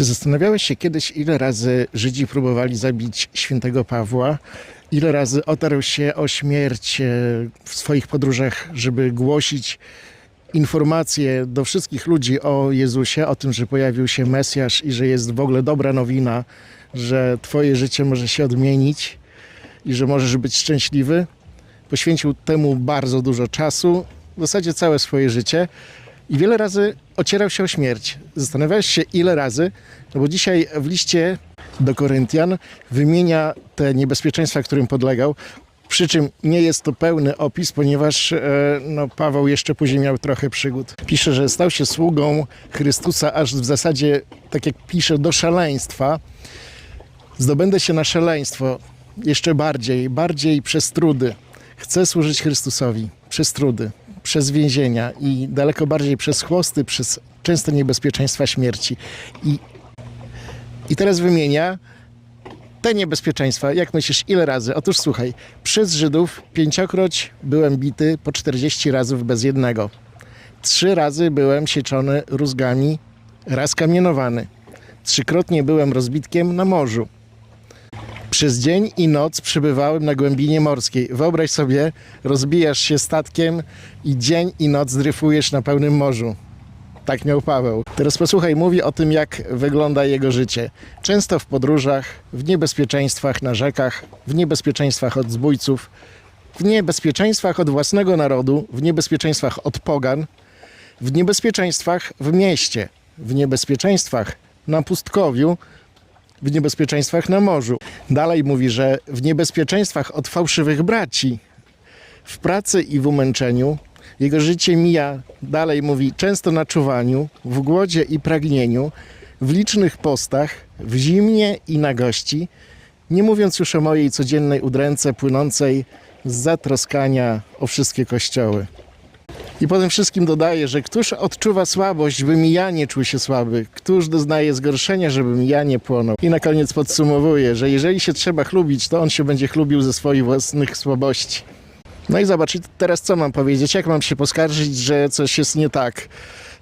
Czy zastanawiałeś się kiedyś, ile razy Żydzi próbowali zabić świętego Pawła? Ile razy otarł się o śmierć e, w swoich podróżach, żeby głosić informacje do wszystkich ludzi o Jezusie, o tym, że pojawił się Mesjasz i że jest w ogóle dobra nowina, że Twoje życie może się odmienić i że możesz być szczęśliwy? Poświęcił temu bardzo dużo czasu, w zasadzie całe swoje życie i wiele razy ocierał się o śmierć. Zastanawiałeś się, ile razy? No bo dzisiaj w liście do Koryntian wymienia te niebezpieczeństwa, którym podlegał. Przy czym nie jest to pełny opis, ponieważ e, no, Paweł jeszcze później miał trochę przygód. Pisze, że stał się sługą Chrystusa, aż w zasadzie, tak jak pisze, do szaleństwa. Zdobędę się na szaleństwo jeszcze bardziej, bardziej przez trudy. Chcę służyć Chrystusowi przez trudy, przez więzienia i daleko bardziej przez chłosty, przez często niebezpieczeństwa śmierci. I, i teraz wymienia te niebezpieczeństwa. Jak myślisz, ile razy? Otóż słuchaj, przez Żydów pięciokroć byłem bity po 40 razy bez jednego. Trzy razy byłem sieczony rózgami, raz kamienowany. Trzykrotnie byłem rozbitkiem na morzu. Przez dzień i noc przybywałem na głębinie morskiej. Wyobraź sobie, rozbijasz się statkiem i dzień i noc dryfujesz na pełnym morzu. Tak miał Paweł. Teraz posłuchaj, mówi o tym, jak wygląda jego życie. Często w podróżach, w niebezpieczeństwach na rzekach, w niebezpieczeństwach od zbójców, w niebezpieczeństwach od własnego narodu, w niebezpieczeństwach od pogan, w niebezpieczeństwach w mieście, w niebezpieczeństwach na pustkowiu, w niebezpieczeństwach na morzu. Dalej mówi, że w niebezpieczeństwach od fałszywych braci, w pracy i w umęczeniu. Jego życie mija, dalej mówi, często na czuwaniu, w głodzie i pragnieniu, w licznych postach, w zimnie i na gości, nie mówiąc już o mojej codziennej udręce płynącej z zatroskania o wszystkie kościoły. I po tym wszystkim dodaje, że któż odczuwa słabość, bym ja nie czuł się słaby, któż doznaje zgorszenia, żebym ja nie płonął. I na koniec podsumowuje, że jeżeli się trzeba chlubić, to on się będzie chlubił ze swoich własnych słabości. No i zobacz, teraz co mam powiedzieć? Jak mam się poskarżyć, że coś jest nie tak,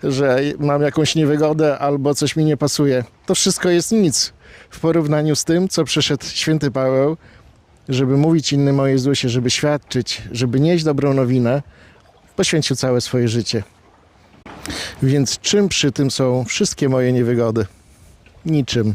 że mam jakąś niewygodę albo coś mi nie pasuje? To wszystko jest nic w porównaniu z tym, co przeszedł święty Paweł, żeby mówić innym o Jezusie, żeby świadczyć, żeby nieść dobrą nowinę, poświęcił całe swoje życie. Więc czym przy tym są wszystkie moje niewygody? Niczym.